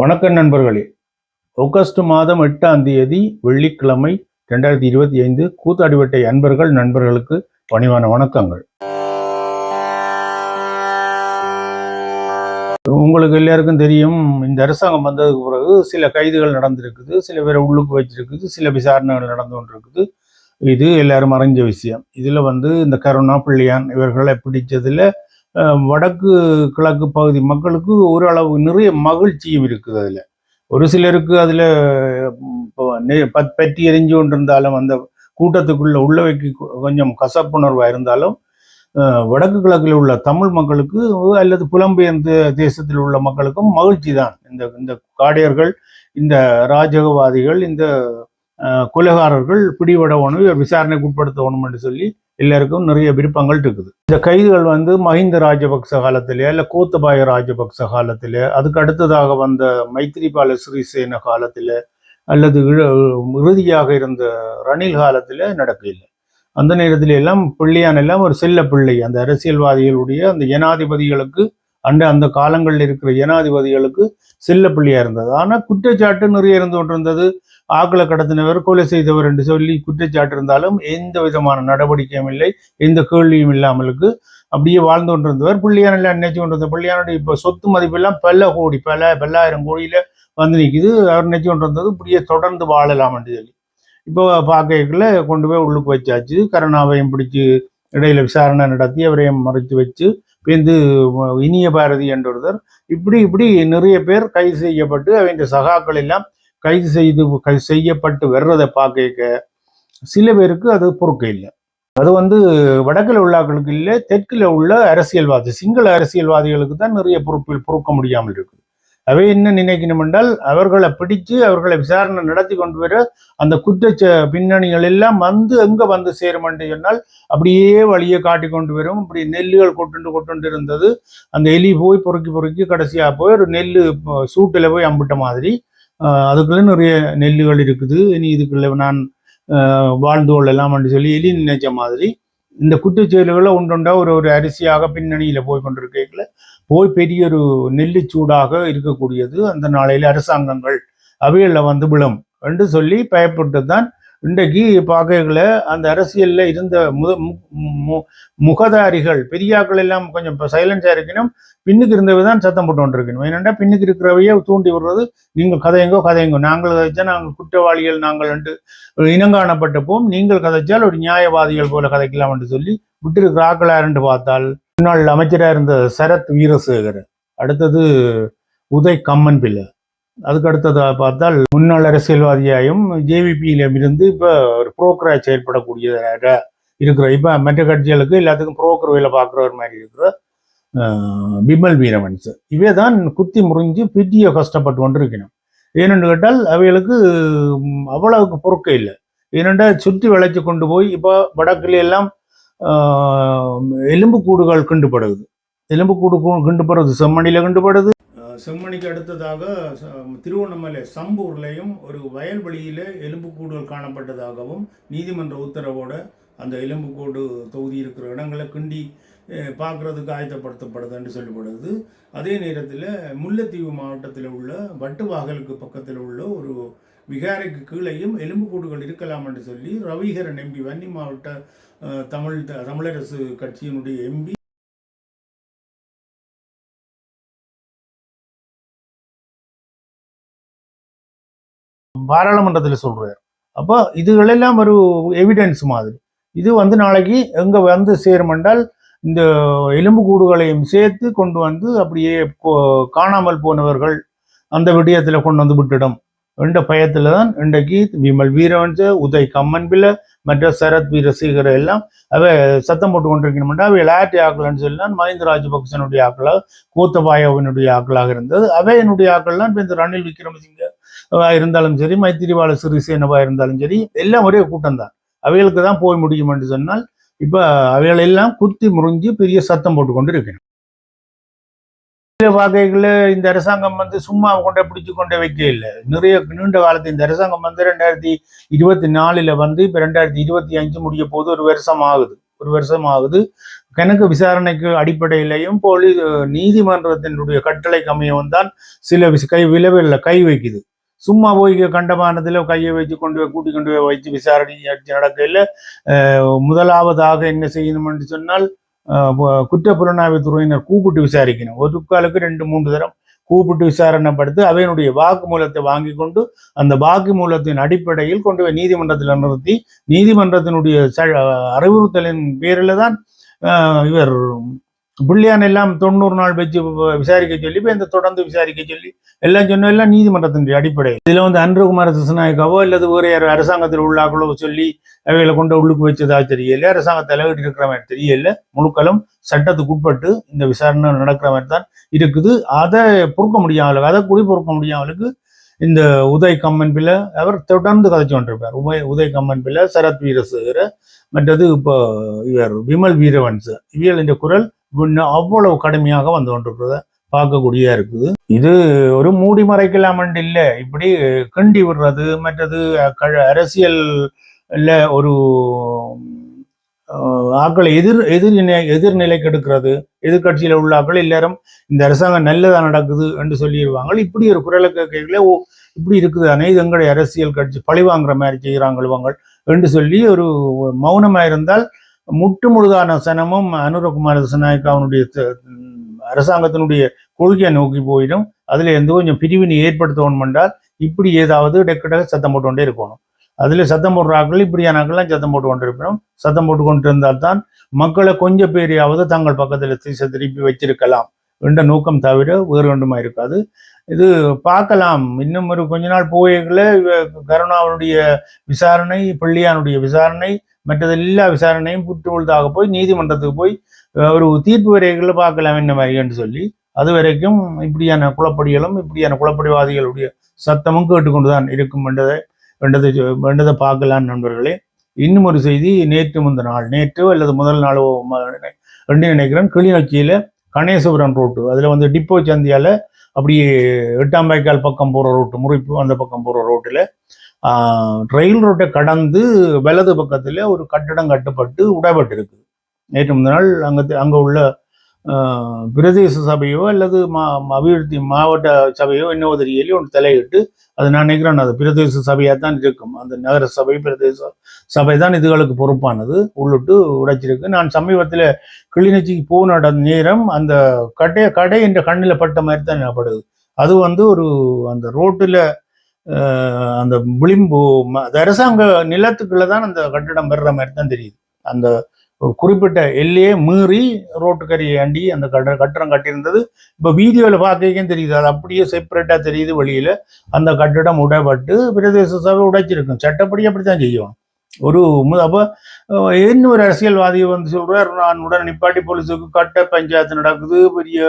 வணக்கம் நண்பர்களே. ஆகஸ்ட் மாதம் எட்டாம் தேதி வெள்ளிக்கிழமை ரெண்டாயிரத்தி இருபத்தி ஐந்து கூத்தாடிவட்டை அன்பர்கள் நண்பர்களுக்கு பணிவான வணக்கங்கள். உங்களுக்கு எல்லாருக்கும் தெரியும் இந்த அரசாங்கம் வந்ததுக்கு பிறகு சில கைதுகள் நடந்திருக்குது சில பேரை உள்ளுக்கு வச்சிருக்குது சில விசாரணைகள் நடந்து கொண்டிருக்குது. இது எல்லாரும் அறிஞ்ச விஷயம். இதில் வந்து இந்த கருணா பிள்ளையான் இவர்களை பிடிச்சதுல வடக்கு கிழக்கு பகுதி மக்களுக்கு ஓரளவு நிறைய மகிழ்ச்சியும் இருக்குது அதில். ஒரு சிலருக்கு அதில் இப்போ பற்றி எரிஞ்சு கொண்டிருந்தாலும் அந்த கூட்டத்துக்குள்ளே உள்ளவைக்கு கொ- கொஞ்சம் கசப்புணர்வாக இருந்தாலும் வடக்கு கிழக்கில் உள்ள தமிழ் மக்களுக்கு அல்லது புலம்பெயர்ந்த தேசத்தில் உள்ள மக்களுக்கும் மகிழ்ச்சி தான். இந்த இந்த காடையர்கள் இந்த ராஜகவாதிகள் இந்த கொலைகாரர்கள் பிடிபடணும் இவர் விசாரணைக்கு உட்படுத்தணும் என்று சொல்லி எல்லாருக்கும் நிறைய விருப்பங்கள் இருக்குது. இந்த கைதுகள் வந்து மஹிந்த ராஜபக்ச காலத்திலே இல்லை கோத்தபாய ராஜபக்ச காலத்திலே அதுக்கு அடுத்ததாக வந்த மைத்திரிபால சிறிசேன காலத்தில் அல்லது இறுதியாக இருந்த ரணில் காலத்தில் நடக்கவில்லை. அந்த நேரத்தில் எல்லாம் பிள்ளையான் எல்லாம் ஒரு செல்ல பிள்ளை. அந்த அரசியல்வாதிகளுடைய அந்த ஜனாதிபதிகளுக்கு அண்ட அந்த காலங்களில் இருக்கிற ஜனாதிபதிகளுக்கு செல்ல பிள்ளையா இருந்தது. ஆனால் குற்றச்சாட்டு நிறைய இருந்து கொண்டிருந்தது. ஆக்களை கடத்தினவர் கொலை செய்தவர் என்று சொல்லி குற்றச்சாட்டு இருந்தாலும் எந்த விதமான நடவடிக்கையும் இல்லை. எந்த கேள்வியும் இல்லாமலுக்கு அப்படியே வாழ்ந்து கொண்டிருந்தவர். பிள்ளையான் நினைச்சு கொண்டிருந்த பிள்ளையானுடைய இப்போ சொத்து மதிப்பெல்லாம் பல கோடி பல பல்லாயிரம் கோடியில வந்து நிக்குது. அவர் நினைச்சு கொண்டிருந்தது இப்படியே தொடர்ந்து வாழலாம் என்று சொல்லி. இப்போ பார்க்கல கொண்டு போய் உள்ளுக்கு வச்சாச்சு. கருணாவையும் பிடிச்சு இடையில விசாரணை நடத்தி அவரையும் மறைச்சு வச்சு பிந்து இனிய பாரதி என்றொருத்தர். இப்படி இப்படி நிறைய பேர் கைது செய்யப்பட்டு அவங்க சகாக்கள் எல்லாம் கைது செய்து கை செய்யப்பட்டு வர்றதை பார்க்க சில பேருக்கு அது பொறுக்க இல்லை. அது வந்து வடக்கில் உள்ளாக்களுக்கு இல்லை தெற்கில் உள்ள அரசியல்வாதி சிங்கள அரசியல்வாதிகளுக்கு தான் நிறைய பொறுப்பில் பொறுக்க முடியாமல் இருக்குது. அவை என்ன நினைக்கணும் என்றால் அவர்களை பிடிச்சு அவர்களை விசாரணை நடத்தி கொண்டு வர அந்த குற்ற பின்னணிகள் எல்லாம் வந்து எங்க வந்து சேரும் என்று சொன்னால் அப்படியே வழியை காட்டி கொண்டு வரும். இப்படி நெல்லுகள் கொட்டுண்டு கொட்டுண்டு இருந்தது. அந்த எலி போய் பொறுக்கி பொறுக்கி கடைசியா போய் ஒரு நெல் சூட்டில் போய் அம்பிட்ட மாதிரி அதுக்குள்ள நிறைய நெல்லுகள் இருக்குது. இனி இதுக்குள்ள நான் வாழ்ந்து கொள்ளலாம் என்று சொல்லி எலி நினைச்ச மாதிரி இந்த குற்றச்செயல்களை ஒன்றொண்டா ஒரு ஒரு அரிசியாக பின்னணியில் போய் கொண்டிருக்கல போய் பெரிய ஒரு நெல்லுச்சூடாக இருக்கக்கூடியது அந்த நாளையில் அரசாங்கங்கள் அவைகளில் வந்து விழும் என்று சொல்லி பயப்பட்டு தான் இன்றைக்கு பார்க்கல அந்த அரசியலில் இருந்த முத மு- மு- முகதாரிகள் பெரியாக்கள் எல்லாம் கொஞ்சம் இப்போ சைலன்ஸாக இருக்கணும் பின்னுக்கு இருந்தவை தான் சத்தம் போட்டு கொண்டிருக்கணும். ஏனென்றால் பின்னுக்கு இருக்கிறவையே தூண்டி விடுறது நீங்கள் கதையங்கோ கதையங்கோ. நாங்கள் கதைச்சா நாங்கள் குற்றவாளிகள் நாங்கள் என்று இனங்காணப்பட்டப்போம் நீங்கள் கதைச்சால் ஒரு நியாயவாதிகள் போல கதைக்கலாம் என்று சொல்லி விட்டிருக்கிற என்று பார்த்தால் முன்னாள் அமைச்சராக இருந்த சரத் வீரசேகர் அடுத்தது உதய் கம்மன் பிள்ளை. அதுக்கு அடுத்ததாக பார்த்தால் முன்னாள் அரசியல்வாதியாயும் ஜேவிபியிலும் இருந்து இப்போ ஒரு புரோக்கராக செயல்படக்கூடிய இருக்கிற இப்போ மற்ற கட்சிகளுக்கு எல்லாத்துக்கும் புரோக்கர் வேலை பார்க்குறவர் மாதிரி இருக்கிற பிமல் வீரவன்ஸ் இவே தான் குத்தி முறிஞ்சு பெரிய கஷ்டப்பட்டு கொண்டிருக்கணும். ஏனென்று கேட்டால் அவைகளுக்கு அவ்வளவுக்கு பொறுக்க இல்லை. ஏனென்றால் சுற்றி விளைச்சி கொண்டு போய் இப்போ வடக்குல எல்லாம் எலும்பு எலும்புக்கூடுகள் கிண்டுபடுது எலும்பு கூடு கிண்டுபடுறது செம்மணியில் கிண்டுபடுது செம்மணிக்கு அடுத்ததாக ச- திருவண்ணாமலை சம்பூர்லேயும் ஒரு வயல்வெளியில் எலும்புக்கூடுகள் காணப்பட்டதாகவும் நீதிமன்ற உத்தரவோட அந்த எலும்புக்கூடு தொகுதி இருக்கிற இடங்களை கிண்டி பார்க்குறதுக்கு ஆயத்தப்படுத்தப்படுதுன்னு ஆயத்தப்படுத்தப்படுது என்று சொல்லப்படுது. அதே நேரத்தில் முல்லைத்தீவு மாவட்டத்தில் உள்ள வட்டுவாகலுக்கு பக்கத்தில் உள்ள ஒரு விகாரைக்கு கீழேயும் எலும்புக்கூடுகள் இருக்கலாம் என்று சொல்லி ரவிகரன் எம்பி வன்னி மாவட்ட தமிழ் த- தமிழரசு கட்சியினுடைய எம்பி பாராளுமன்றத்தில் சொல்றாரு. அப்போ இதுகளெல்லாம் ஒரு எவிடன்ஸ் மாதிரி. இது வந்து நாளைக்கு எங்க வந்து சேரும் என்றால் இந்த எலும்புக்கூடுகளையும் சேர்த்து கொண்டு வந்து அப்படியே காணாமல் போனவர்கள் அந்த விடயத்துல கொண்டு வந்து விட்டுடும். என்ற பயத்துல தான் இன்றைக்கு விமல் வீரவன்ச உதய் கம்மன் பிள்ளை மற்ற சரத் வீரசேகர எல்லாம் அவ சத்தம் போட்டு கொண்டிருக்கணும்னா அவை லாட்டி ஆக்கலன்னு சொல்லி மஹிந்த ராஜபக்சனுடைய ஆக்களாக கோத்தபாயாவினுடைய ஆக்களாக இருந்தது. அவை என்னுடைய ஆக்கள்லாம் இப்போ இந்த ரணில் விக்ரமசிங்க இருந்தாலும் சரி மைத்திரிபால சிறிசேனவா இருந்தாலும் சரி எல்லாம் ஒரே கூட்டம் தான் அவைகளுக்கு தான் போய் முடியும் என்று சொன்னால் இப்ப அவைகள் எல்லாம் குத்தி முறிஞ்சு பெரிய சத்தம் போட்டு கொண்டு இருக்கணும் வகைகளில் இந்த அரசாங்கம் வந்து சும்மா கொண்டே பிடிச்சு கொண்டே வைக்க இல்லை. நிறைய நீண்ட காலத்து இந்த அரசாங்கம் வந்து ரெண்டாயிரத்தி இருபத்தி நாலுல வந்து இப்ப ரெண்டாயிரத்தி இருபத்தி அஞ்சு முடிய போது ஒரு வருஷம் ஆகுது ஒரு வருஷம் ஆகுது கணக்கு விசாரணைக்கு அடிப்படையிலையும் போலீஸ் நீதிமன்றத்தினுடைய கட்டளை அமையவும் தான் சில விஷ கை விளைவில் கை வைக்குது. சும்மா போய் கண்டமானத்தில் கையை வச்சு கொண்டு போய் கூட்டி கொண்டு போய் வச்சு விசாரணை நடக்கையில் முதலாவதாக என்ன செய்யணும் என்று சொன்னால் அஹ், பு- கூப்பிட்டு விசாரிக்கணும். ஒரு காலுக்கு ரெண்டு மூன்று தரம் கூப்பிட்டு விசாரணைப்படுத்தி அவையினுடைய வாக்குமூலத்தை வாங்கி கொண்டு அந்த வாக்குமூலத்தின் அடிப்படையில் கொண்டு போய் நீதிமன்றத்தில் நிறுத்தி நீதிமன்றத்தினுடைய அறிவுறுத்தலின் பேரில் தான் இவர் பிள்ளையான் எல்லாம் தொண்ணூறு நாள் வச்சு விசாரிக்க சொல்லி இப்போ இந்த தொடர்ந்து விசாரிக்க சொல்லி எல்லாம் சொன்ன எல்லாம் நீதிமன்றத்தினுடைய அடிப்படை இதுல வந்து அன்றகுமார சிசுநாயக்காவோ அல்லது வேறு அரசாங்கத்தில் உள்ளாக்களோ சொல்லி அவைகளை கொண்டு உள்ளுக்கு வச்சதா தெரியல. அரசாங்க தலையிட்டு இருக்கிற மாதிரி தெரியல. முழுக்களும் சட்டத்துக்கு உட்பட்டு இந்த விசாரணை நடக்கிற மாதிரி தான் இருக்குது. அதை பொறுக்க முடியாமல் அதை கூடி பொறுக்க முடியாமலுக்கு இந்த உதய் கம்மன் பிள்ளை அவர் தொடர்ந்து கதைச்சு கொண்டிருப்பார். உபய் உதய் கம்மன் பிள்ளை சரத் வீரசேகர மற்றது இப்போ இவர் விமல் வீரவன்ஸ் இவியல் என்ற குரல் அவ்வளவு கடுமையாக வந்து கொண்டிருக்கிறத பார்க்கக்கூடியதாக இருக்குது. இது ஒரு மூடி மறைக்கலாமண்டு இல்லை. இப்படி கிண்டி விடுறது மற்றது க- இல்லை ஒரு ஆக்களை எதிர் எதிர்நிலை எதிர்நிலைக்கு எடுக்கிறது எதிர்கட்சியில் உள்ள ஆக்கள் எல்லாரும் இந்த அரசாங்கம் நல்லதா நடக்குது என்று சொல்லிடுவாங்க. இப்படி ஒரு குரலை கேட்கல ஓ இப்படி இருக்குது. அனைத்து இது எங்களுடைய அரசியல் கட்சி பழி வாங்குற மாதிரி செய்கிறாங்க இவங்க என்று சொல்லி ஒரு மௌனமா இருந்தால் முட்டு முழுதான சனமும் அனுரகுமார திசநாயக்காவனுடைய அவனுடைய அரசாங்கத்தினுடைய கொள்கையை நோக்கி போயிடும். அதுல இருந்து கொஞ்சம் பிரிவினை ஏற்படுத்தணும் என்றால் இப்படி ஏதாவது டெக்கடாக சத்தம் போட்டு கொண்டே இருக்கணும். அதுல சத்தம் போடுற ஆட்கள் இப்படியான ஆட்கள்லாம் சத்தம் போட்டு கொண்டு சத்தம் போட்டு கொண்டு இருந்தால் தான் மக்களை கொஞ்சம் பேரையாவது தங்கள் பக்கத்துல திசை திருப்பி வச்சிருக்கலாம் என்ற நோக்கம் தவிர வேறு ஒன்றுமா இருக்காது. இது பார்க்கலாம். இன்னும் ஒரு கொஞ்ச நாள் போயக்குள்ள கருணாவுடைய விசாரணை பிள்ளையானுடைய விசாரணை மற்றது எல்லா விசாரணையும் புற்றுழுதாக போய் நீதிமன்றத்துக்கு போய் ஒரு தீர்ப்பு வரைகளை பார்க்கலாம் என்ன மாதிரின்னு சொல்லி அது வரைக்கும் இப்படியான குளப்படிகளும் இப்படியான குளப்படிவாதிகளுடைய சத்தமும் கேட்டுக்கொண்டு தான் இருக்கும் என்றதை வேண்டதை வேண்டதை பார்க்கலாம் நண்பர்களே. இன்னும் ஒரு செய்தி நேற்று முந்த நாள் நேற்று அல்லது முதல் நாளோ என்று ரெண்டு நினைக்கிறேன் கிளிநொச்சியில் கணேசபுரம் ரோட்டு அதில் வந்து டிப்போ சந்தியால் அப்படியே எட்டாம் வாய்க்கால் பக்கம் போற ரோட்டு முறிப்பு அந்த பக்கம் போற ரோட்டுல ரயில் ரோட்டை கடந்து வலது பக்கத்துல ஒரு கட்டடம் கட்டப்பட்டு உடைபட்டு இருக்குது நேற்று முந்த நாள் அங்க அங்க உள்ள பிரதேச சபையோ அல்லது மா அபிவிருத்தி மாவட்ட சபையோ என்னவோ தெரியலையோ ஒன்று தலையிட்டு அது நான் நினைக்கிறேன் அது பிரதேச சபையாக தான் இருக்கும். அந்த நகர சபை பிரதேச சபை தான் இதுகளுக்கு பொறுப்பானது. உள்ளிட்டு உடைச்சிருக்கு. நான் சமீபத்தில் கிளிநொச்சிக்கு போன இடம் நேரம் அந்த கடை கடை என்ற கண்ணில் பட்ட மாதிரி தான் எனப்படுது அது வந்து ஒரு அந்த ரோட்டில் அந்த விளிம்பு அது அரசாங்க நிலத்துக்குள்ள தான் அந்த கட்டிடம் வர்ற மாதிரி தான் தெரியுது. அந்த குறிப்பிட்ட எல்லையே மீறி ரோட்டுக்கரியை அண்டி அந்த கட்ட கட்டடம் கட்டியிருந்தது. இப்போ வீடியோவில் பார்க்கறதுக்கே தெரியுது. அது அப்படியே செப்பரேட்டாக தெரியுது வெளியில. அந்த கட்டிடம் உடைப்பட்டு பிரதேச சபை உடைச்சிருக்கும். சட்டப்படி அப்படி தான் செய்யணும். ஒரு அப்போ அஹ், இன்னொரு அரசியல்வாதி வந்து சொல்கிறார் நான் உடனே நிப்பாட்டி போலீஸுக்கு கட்ட பஞ்சாயத்து நடக்குது பெரிய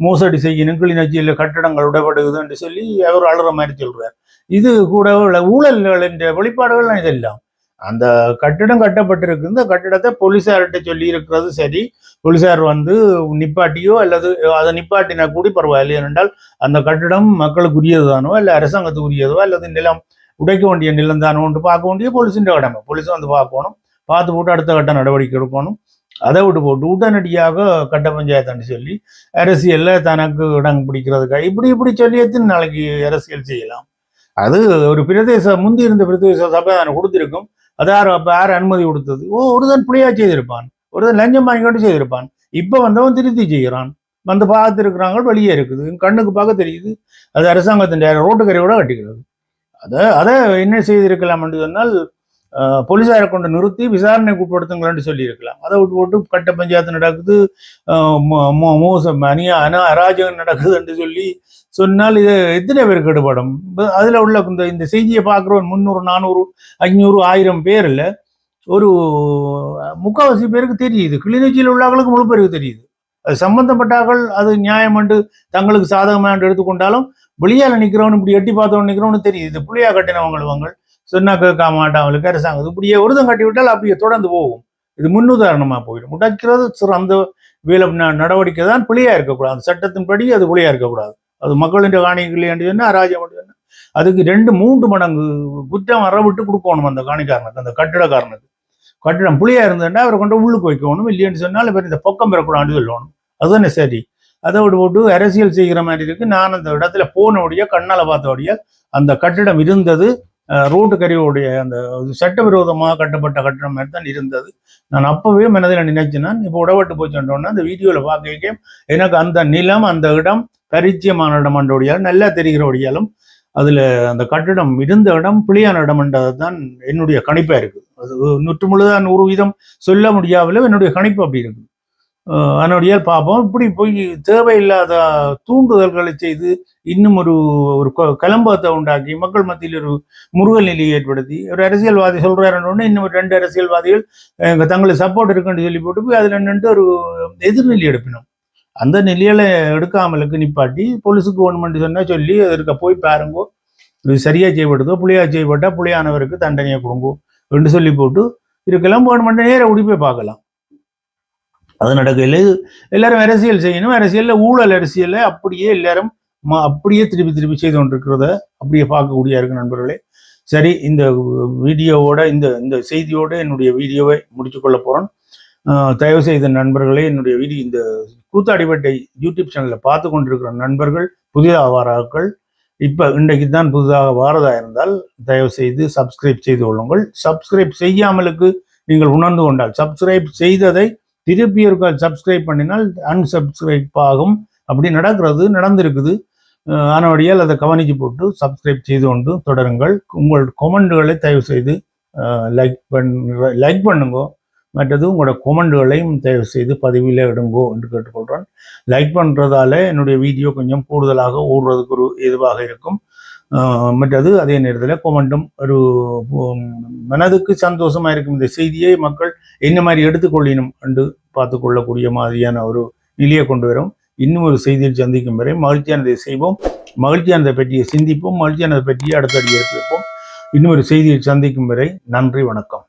மோசடி செய்யணும் கிளிநொச்சியில் கட்டடங்கள் உடைப்படுகுதுன்னு சொல்லி அவர் அழுற மாதிரி சொல்கிறார் இது கூட உள்ள ஊழல்களின் வெளிப்பாடுகள் இதெல்லாம். அந்த கட்டிடம் கட்டப்பட்டிருக்கு. இந்த கட்டிடத்தை போலீஸார்கிட்ட சொல்லி இருக்கிறது சரி. போலீஸார் வந்து நிப்பாட்டியோ அல்லது அதை நிப்பாட்டினா கூடி பரவாயில்லை ஏனென்றால் அந்த கட்டிடம் மக்களுக்குரியதுதானோ இல்லை அரசாங்கத்துக்குரியதோ அல்லது நிலம் உடைக்க வேண்டிய நிலம் தானோன்ட்டு பார்க்க வேண்டிய போலீஸின் கடமை. போலீஸ் வந்து பார்க்கணும். பார்த்து போட்டு அடுத்த கட்ட நடவடிக்கை எடுக்கணும். அதை விட்டு போட்டு உடனடியாக கட்ட பஞ்சாயத்துன்னு சொல்லி அரசியலில் தனக்கு இடம் பிடிக்கிறதுக்காக இப்படி இப்படி சொல்லி எத்தனை நாளைக்கு அரசியல் செய்யலாம்? அது ஒரு பிரதேச முந்தி இருந்த பிரதேச சபை தானே கொடுத்திருக்கும். அது யார் அப்ப யார் அனுமதி கொடுத்தது? ஓ ஒருதன் பிள்ளையா செய்திருப்பான். ஒருதன் லஞ்சம் வாங்கிக்கொண்டு செய்திருப்பான். இப்ப வந்தவன் திருத்தி செய்கிறான். வந்து பார்த்து இருக்கிறாங்க வெளியே இருக்குது. கண்ணுக்கு பார்க்க தெரியுது. அது அரசாங்கத்தின் ரோட்டுக்கரையோட கட்டிக்கிறது. அதை அதை என்ன செய்திருக்கலாம் என்று சொன்னால் போலீஸாரை கொண்டு நிறுத்தி விசாரணைக்கு உட்படுத்துங்கள்னு சொல்லியிருக்கலாம். அதை விட்டு போட்டு கட்ட பஞ்சாயத்து நடக்குது மோ- மோ- மோசம் அநியா அனா அராஜகம் நடக்குது என்று சொல்லி சொன்னால் இது எத்தனை பேர் கெடுபடும்? அதில் அதுல உள்ள இந்த இந்த செய்தியை பார்க்குறவன் முந்நூறு நானூறு ஐநூறு ஆயிரம் பேரில் ஒரு முக்கால்வாசி பேருக்கு தெரியுது. கிளிநொச்சியில் உள்ளவர்களுக்கு முழு பேருக்கு தெரியுது. அது சம்பந்தப்பட்டார்கள் அது நியாயம் என்று தங்களுக்கு சாதகமாக எடுத்துக்கொண்டாலும் வெளியால நிக்கிறவன் இப்படி எட்டி பார்த்தவன் நிற்கிறவனு தெரியுது. புளியா புள்ளியா சொன்னா கேட்க மாட்டாங்களுக்கு அரசாங்கம். இப்படியே ஒருதம் கட்டி விட்டால் அப்படியே தொடர்ந்து போகும். இது முன்னுதாரணமா போயிடும். உடைக்கிறது அந்த வேலை நடவடிக்கை தான் பிழையா இருக்கக்கூடாது. அந்த சட்டத்தின்படி அது பிழையா இருக்கக்கூடாது. அது மக்களின் காணிகள் என்று சொன்னா அராஜகம் சொன்னா. அதுக்கு ரெண்டு மூன்று மடங்கு குற்றம் அறவிட்டு கொடுக்கணும் அந்த காணிக்காரனுக்கு அந்த கட்டிடக்காரனுக்கு கட்டிடம் புளியா இருந்ததுன்னா அவரை கொண்டு உள்ளுக்கு வைக்கணும். இல்லைன்னு சொன்னால் இவர் இந்த பக்கம் பெறக்கூடாது சொல்லணும். அதுதானே சரி. அதை விட்டு போட்டு அரசியல் செய்கிற மாதிரி இருக்கு. நான் அந்த இடத்துல போனோடைய கண்ணால் பார்த்தோடைய அந்த கட்டிடம் இருந்தது ரோட்டு கருவியோடைய அந்த சட்டவிரோதமாக கட்டப்பட்ட கட்டிடம் மாதிரி தான் இருந்தது. நான் அப்பவே மனதில் நினைச்சேன் இப்போ உடவட்டு போச்சுட்டோன்னா அந்த வீடியோவில் பார்க்க எனக்கு அந்த நிலம் அந்த இடம் பரிச்சயமான இடம் என்றோடியால் நல்லா தெரிகிறபடியாலும் அதுல அந்த கட்டிடம் இருந்த இடம் பிழையான இடம்ன்றது தான் என்னுடைய கணிப்பா இருக்கு. அது நூற்று முழுதா நூறு வீதம் சொல்ல முடியாவில என்னுடைய கணிப்பு அப்படி இருக்குது அதனுடையால் பார்ப்போம் இப்படி போய் தேவையில்லாத தூண்டுதல்களை செய்து இன்னும் ஒரு ஒரு க- கலம்பத்தை உண்டாக்கி மக்கள் மத்தியில் ஒரு முருகல் நிலையை ஏற்படுத்தி ஒரு அரசியல்வாதி சொல்றாருன்னு இன்னும் ஒரு ரெண்டு அரசியல்வாதிகள் எங்கள் தங்களுக்கு சப்போர்ட் இருக்குன்னு சொல்லி போட்டு போய் அதுல நின்று ஒரு எதிர்நிலை எடுப்பினோம். அந்த நிலையில எடுக்காமலுக்கு நிப்பாட்டி போலீஸுக்கு ஒன்று சொன்னா சொல்லி அதற்கு போய் பாருங்கோ இது சரியா செய்யப்படுதோ புளியா செய்யப்பட்டா புளியானவருக்கு தண்டனையை கொடுங்கோ என்று சொல்லி போட்டு இருக்கலாம் கவர்மெண்ட் நேர உடிப்பை பார்க்கலாம். அது நடக்கையில் எல்லாரும் அரசியல் செய்யணும். அரசியல்ல ஊழல் அரசியலில் அப்படியே எல்லாரும் அப்படியே திருப்பி திருப்பி செய்து கொண்டிருக்கிறத அப்படியே பார்க்கக்கூடிய இருக்கு நண்பர்களே. சரி இந்த வீடியோவோட இந்த இந்த செய்தியோட என்னுடைய வீடியோவை முடிச்சுக்கொள்ள போறேன் ஆஹ் தயவு செய்த நண்பர்களே என்னுடைய வீடியோ இந்த கூத்தாடிப்பட்டை யூடியூப் சேனலில் பார்த்து கொண்டிருக்கிற நண்பர்கள் புதிதாக வாராக்கள் இப்போ இன்றைக்கு தான் புதிதாக வாரதா இருந்தால் தயவு செய்து சப்ஸ்கிரைப் செய்து கொள்ளுங்கள். சப்ஸ்கிரைப் செய்யாமலுக்கு நீங்கள் உணர்ந்து கொண்டால் சப்ஸ்கிரைப் செய்ததை திருப்பி கால் சப்ஸ்கிரைப் பண்ணினால் அன்சப்ஸ்கிரைப் ஆகும் அப்படி நடக்கிறது நடந்திருக்குது. ஆனவடியால் அதை கவனிச்சு போட்டு சப்ஸ்கிரைப் செய்து கொண்டு தொடருங்கள். உங்கள் கொமெண்டுகளை தயவு செய்து லைக் பண்ண லைக் பண்ணுங்க. மற்றது உங்களோட கொமெண்டுகளையும் தயவு செய்து பதிவில் இடுங்கோ என்று கேட்டுக்கொள்கிறேன். லைக் பண்ணுறதால என்னுடைய வீடியோ கொஞ்சம் கூடுதலாக ஓடுறதுக்கு ஒரு இதுவாக இருக்கும். மற்றது அதே நேரத்தில் கொமெண்டும் ஒரு மனதுக்கு சந்தோஷமாக இருக்கும். இந்த செய்தியை மக்கள் என்ன மாதிரி எடுத்துக்கொள்ளினும் என்று பார்த்து கொள்ளக்கூடிய மாதிரியான ஒரு நிலையை கொண்டு வரும். இன்னும் ஒரு செய்தியில் சந்திக்கும் வரை மகிழ்ச்சியானதை செய்வோம். மகிழ்ச்சியானதை பற்றிய சிந்திப்போம். மகிழ்ச்சியானதை பற்றிய அடுத்தடி எடுத்து வைப்போம் இன்னும் ஒரு செய்தியில் சந்திக்கும் வரை நன்றி வணக்கம்.